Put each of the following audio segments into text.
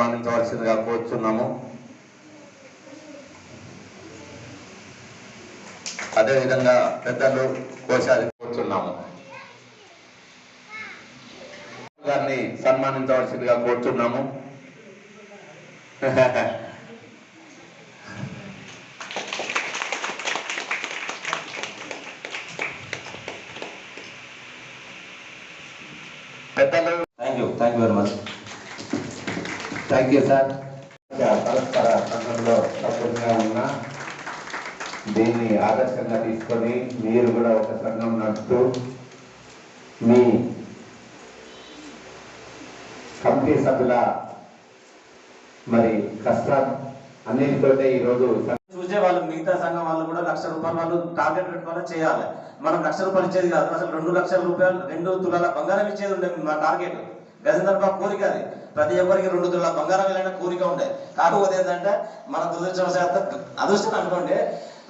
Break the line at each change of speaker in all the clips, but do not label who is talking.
సన్మానించవలసిందిగా కోరుతున్నాము అదేవిధంగా పెద్దలు కోశాది కోరుతున్నాము గారిని సన్మానించవలసిందిగా కోరుతున్నాము పెద్దలు
thank you thank you very much
thank you sir పరస్పర సంఘంలో తప్పకుండా ఉన్న దీన్ని ఆదర్శంగా తీసుకొని మీరు కూడా ఒక సంఘం నడుపుతూ మీ కమిటీ సభ్యుల మరి కష్టం అన్నిటితోటే ఈరోజు
చూసే వాళ్ళు మిగతా సంఘం వాళ్ళు కూడా లక్ష రూపాయలు వాళ్ళు టార్గెట్ పెట్టుకొని చేయాలి. మనం లక్ష రూపాయలు ఇచ్చేది కాదు అసలు రెండు లక్షల రూపాయలు రెండు తులాల బంగారం ఇచ్చేది ఉండేది మా టార్గెట్ గజేందర్ కోరిక అది. ప్రతి ఒక్కరికి రెండు తుల బంగారం వెళ్ళిన కోరిక ఉండే. కాకపోతే ఏంటంటే మన దురదృష్టవశాత్తు అదృష్టం అనుకోండి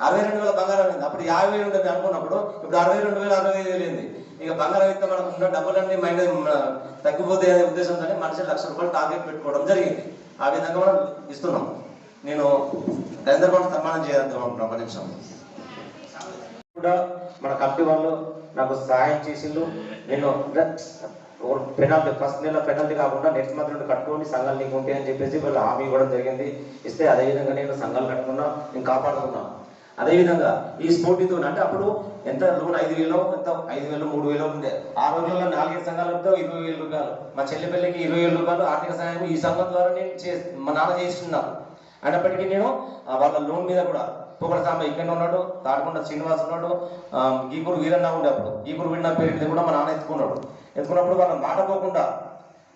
అరవై రెండు వేల బంగారం అయింది. అప్పుడు యాభై వేలు ఉండేది అనుకున్నప్పుడు ఇప్పుడు అరవై రెండు వేల అరవై ఐదు వేలు ఇక బంగారం అయితే మనకు ఉన్న డబ్బులన్నీ మైండ్ తగ్గిపోతే అనే ఉద్దేశంతో మనిషి లక్ష రూపాయలు టార్గెట్ పెట్టుకోవడం జరిగింది. ఆ విధంగా మనం ఇస్తున్నాం. నేను నరేంద్ర సన్మానం చేయాలనుకుంటున్నాను ఒక నిమిషం. కూడా మన కమిటీ వాళ్ళు నాకు సహాయం చేసిండు నేను పెనాల్టీ ఫస్ట్ నెల పెనాల్టీ కాకుండా నెక్స్ట్ మంత్ నుండి కట్టుకొని సంఘాలు నీకు ఉంటాయి అని చెప్పేసి వాళ్ళు హామీ ఇవ్వడం జరిగింది. ఇస్తే అదేవిధంగా నేను సంఘాలు కట్టుకున్నా నేను కాపాడుకున్నా. అదేవిధంగా ఈ స్ఫూర్తితో అంటే అప్పుడు ఎంత లోన్ ఐదు వేలు ఎంత ఐదు వేలు మూడు వేలు ఉండే. ఆ రోజుల్లో నాలుగైదు సంఘాలతో ఇరవై వేలు రూపాయలు. మా చెల్లి పెళ్ళికి ఇరవై వేలు రూపాయలు ఆర్థిక సహాయం ఈ సంఘం ద్వారా నేను చే మా నాన్న చేస్తున్నాను అయినప్పటికీ నేను వాళ్ళ లోన్ మీద కూడా పొగడ సాంబ ఇక్కడ ఉన్నాడు తాడకొండ శ్రీనివాస్ ఉన్నాడు గీకూరు వీరన్న ఉండే అప్పుడు. గీకూరు వీరన్న పేరు మీద కూడా మా నాన్న ఎత్తుకున్నాడు. ఎత్తుకున్నప్పుడు వాళ్ళు మాట పోకుండా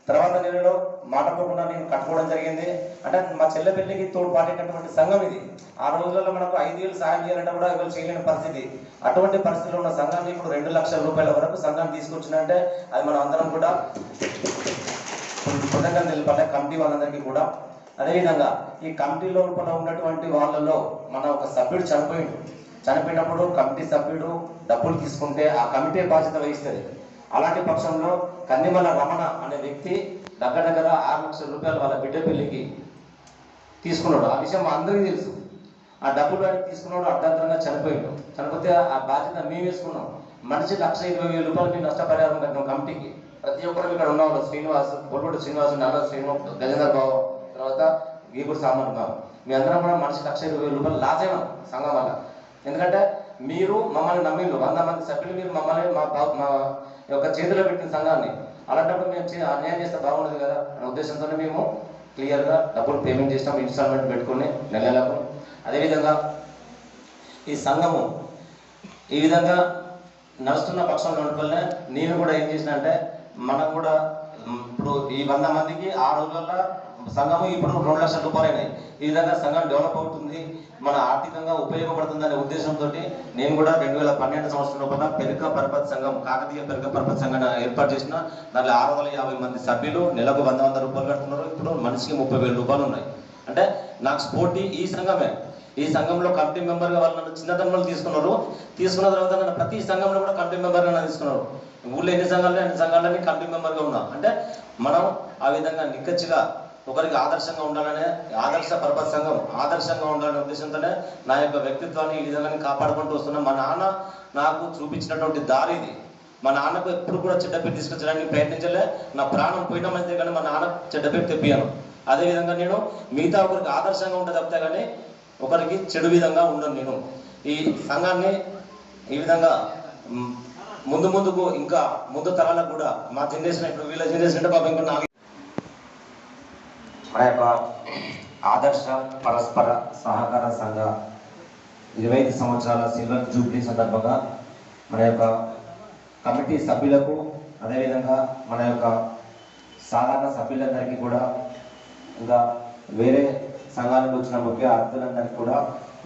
తర్వాత నెలలో మాట పోకుండా నేను కట్టుకోవడం జరిగింది. అంటే మా చెల్లె పెళ్ళికి తోడుపాటేటటువంటి సంఘం ఇది. ఆ రోజుల్లో మనకు ఐదు వేలు సాయం చేయాలంటే కూడా ఎవరు చేయలేని పరిస్థితి. అటువంటి పరిస్థితిలో ఉన్న సంఘాన్ని ఇప్పుడు రెండు లక్షల రూపాయల వరకు సంఘం తీసుకొచ్చిందంటే అది మనం అందరం కూడా కృతజ్ఞత నిలబడ్డ కమిటీ వాళ్ళందరికీ కూడా. అదేవిధంగా ఈ కమిటీ లోపల ఉన్నటువంటి వాళ్ళలో మన ఒక సభ్యుడు చనిపోయిండు. చనిపోయినప్పుడు కమిటీ సభ్యుడు డబ్బులు తీసుకుంటే ఆ కమిటీ బాధ్యత వహిస్తుంది? అలాంటి పక్షంలో కందిమల రమణ అనే వ్యక్తి దగ్గర దగ్గర ఆరు లక్షల రూపాయలు వాళ్ళ బిడ్డ పెళ్ళికి తీసుకున్నాడు. ఆ విషయం అందరికీ తెలుసు. ఆ డబ్బులు అడిగి తీసుకున్నాడు అర్ధాంతరంగా చనిపోయాడు. చనిపోతే ఆ బాధ్యత మేము వేసుకున్నాం. మనిషి లక్ష ఇరవై వేల రూపాయలు మేము నష్టపరిహారం కట్టినాం కమిటీకి. ప్రతి ఒక్కరు ఇక్కడ ఉన్న వాళ్ళు శ్రీనివాస్ బొల్లుడు శ్రీనివాస్ నల్ల శ్రీనివాస్ గజేంద్ర బాబు తర్వాత గీపుడు సామాన్ బాబు. మీ అందరం కూడా మనిషి లక్ష ఇరవై వేల రూపాయలు లాస్ అయినాం సంఘం వల్ల. ఎందుకంటే మీరు మమ్మల్ని నమ్మిండ్రు. వంద మంది సభ్యులు మీరు మమ్మల్ని మా మా యొక్క చేతిలో పెట్టిన సంఘాన్ని. అలాంటప్పుడు మేము అన్యాయం చేస్తే బాగుండదు కదా అనే ఉద్దేశంతోనే మేము క్లియర్గా డబ్బులు పేమెంట్ చేసినాం ఇన్స్టాల్మెంట్ పెట్టుకుని నెల నెలకు. అదేవిధంగా ఈ సంఘము ఈ విధంగా నడుస్తున్న పక్షంలో ఉండవల్లే నేను కూడా ఏం చేసిన అంటే మనం కూడా ఇప్పుడు ఈ వంద మందికి ఆ రోజుల్లో సంఘము ఇప్పుడు రెండు లక్షల రూపాయలు ఈ విధంగా సంఘం డెవలప్ అవుతుంది. మన ఆర్థికంగా ఉపయోగపడుతుంది అనే ఉద్దేశంతో నేను కూడా రెండు వేల పన్నెండు సంవత్సరం లోపల పెరుక పరపతి సంఘం కాకతీయ పెరుక పరపతి సంఘం ఏర్పాటు చేసిన దాంట్లో ఆరు వందల యాభై మంది సభ్యులు నెలకు వంద వంద రూపాయలు కడుతున్నారు. ఇప్పుడు మనిషికి ముప్పై వేల రూపాయలు ఉన్నాయి. అంటే నాకు స్పోర్టీ ఈ సంఘమే. ఈ సంఘంలో కమిటీ మెంబర్గా వాళ్ళు నన్ను చిన్నతనంలో తీసుకున్నారు. తీసుకున్న తర్వాత నన్ను ప్రతి సంఘంలో కూడా కమిటీ మెంబర్గా నన్ను తీసుకున్నారు. ఊళ్ళో ఎన్ని సంఘాలు అన్ని సంఘాలని కమిటీ మెంబర్గా ఉన్నా. అంటే మనం ఆ విధంగా నిక్కచ్చిగా ఒకరికి ఆదర్శంగా ఉండాలనే ఆదర్శ పర్పస్ సంఘం ఆదర్శంగా ఉండాలనే ఉద్దేశంతోనే నా యొక్క వ్యక్తిత్వాన్ని ఈ విధంగా కాపాడుకుంటూ వస్తున్నా మా నాన్న నాకు చూపించినటువంటి దారి ఇది. మా నాన్నకు ఎప్పుడు కూడా చెడ్డ పేరు తీసుకొచ్చడానికి ప్రయత్నించలే. నా ప్రాణం పోయిన మంది కానీ మా నాన్న చెడ్డ పేరు తెప్పియాను అదేవిధంగా నేను మిగతా ఒకరికి ఆదర్శంగా ఉంటే తప్పితే కానీ ఒకరికి చెడు విధంగా ఉండను నేను. ఈ సంఘాన్ని ఈ విధంగా ముందు ముందుకు ఇంకా ముందు తరాలకు కూడా మా జనరేషన్ ఇప్పుడు వీళ్ళ జనరేషన్ అంటే పాపం ఇంకా నాలుగు మన యొక్క ఆదర్శ పరస్పర సహకార సంఘ ఇరవై ఐదు సంవత్సరాల సిల్వర్ జూబ్లీ సందర్భంగా మన యొక్క కమిటీ సభ్యులకు అదేవిధంగా మన యొక్క సాధారణ సభ్యులందరికీ కూడా ఇంకా వేరే సంఘానికి వచ్చిన ముఖ్య అర్థులందరికీ కూడా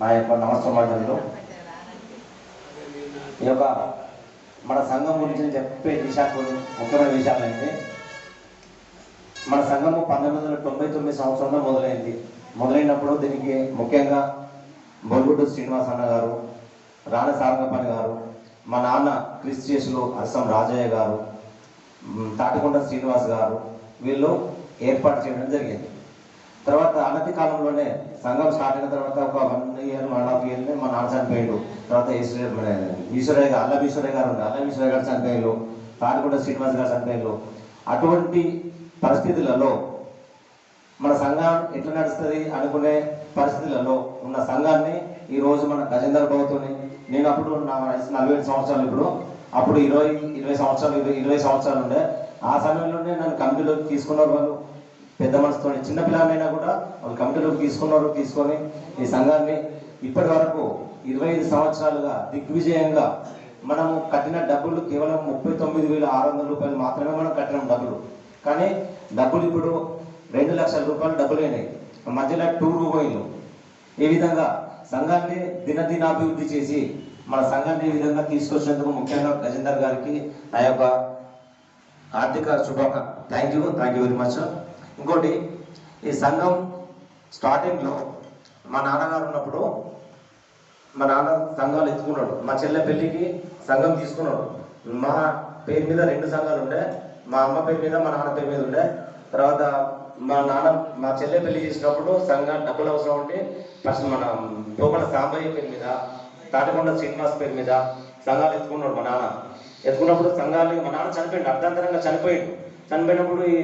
నా యొక్క నమస్కారాలు ఈ యొక్క మన సంఘం గురించి చెప్పే విషయాలు ముఖ్యమైన విషయాలు అంటే మన సంఘము పంతొమ్మిది వందల తొంభై తొమ్మిది సంవత్సరంలో మొదలైంది. మొదలైనప్పుడు దీనికి ముఖ్యంగా బొల్గుడు శ్రీనివాస్ అన్న గారు రాణ సారంగపాణి గారు మా నాన్న క్రిస్టియస్లు అస్సం రాజయ్య గారు తాటికొండ శ్రీనివాస్ గారు వీళ్ళు ఏర్పాటు చేయడం జరిగింది. తర్వాత అనతి కాలంలోనే సంఘం స్టార్ట్ అయిన తర్వాత ఒక one year one half year మా నాన్న చనిపోయాడు. తర్వాత ఈశ్వరయ్య గారు అల్లం ఈశ్వరయ్య గారు ఉండే. అల్లం ఈశ్వరయ్య గారు చనిపోయారు తాడికొండ శ్రీనివాస్ గారు చనిపోయారు అటువంటి పరిస్థితులలో మన సంఘం ఎట్లా నడుస్తుంది అనుకునే పరిస్థితులలో ఉన్న సంఘాన్ని ఈ రోజు మన గజేందర్ బాబుతోని నేను అప్పుడు నా వయసు నలభై ఐదు సంవత్సరాలు ఇప్పుడు అప్పుడు ఇరవై ఇరవై సంవత్సరాలు ఇరవై ఇరవై సంవత్సరాలు ఉండే. ఆ సమయంలోనే నన్ను కమిటీలోకి తీసుకున్నారు వాళ్ళు పెద్ద మనసుతో చిన్న పిల్లలైనా కూడా వాళ్ళు కమిటీలోకి తీసుకున్నారు తీసుకొని ఈ సంఘాన్ని ఇప్పటి వరకు ఇరవై ఐదు సంవత్సరాలుగా దిగ్విజయంగా మనము కట్టిన డబ్బులు కేవలం ముప్పై తొమ్మిది వేల ఆరు వందల రూపాయలు మాత్రమే మనం కట్టిన డబ్బులు. కానీ డబ్బులు ఇప్పుడు రెండు లక్షల రూపాయలు డబ్బులు అయినాయి. మధ్యలో టూర్ పోయిన్లు ఈ విధంగా? సంఘాన్ని దినదినాభివృద్ధి చేసి మన సంఘాన్ని ఈ విధంగా తీసుకొచ్చినందుకు ముఖ్యంగా గజేందర్ గారికి నా యొక్క ఆర్థిక శుభాక thank you thank you very much ఇంకోటి ఈ సంఘం స్టార్టింగ్లో మా నాన్నగారు ఉన్నప్పుడు మా నాన్న సంఘాలు ఎత్తుకున్నాడు. మా చెల్లె పెళ్ళికి సంఘం తీసుకున్నాడు. మా పేరు మీద రెండు సంఘాలు ఉండే. మా అమ్మ పేరు మీద మా నాన్న పేరు మీద ఉండే. తర్వాత మా నాన్న మా చెల్లె పెళ్ళి చేసినప్పుడు సంఘం డబ్బులు అవసరం ఉంటే ఫస్ట్ మన లోపల సాంబయ్య పేరు మీద తాటికొండ శ్రీనివాస్ పేరు మీద సంఘాలు ఎత్తుకున్నాడు మా నాన్న. ఎత్తుకున్నప్పుడు సంఘాలు మా నాన్న చనిపోయిండు అర్ధాంతరంగా చనిపోయిండు. చనిపోయినప్పుడు ఈ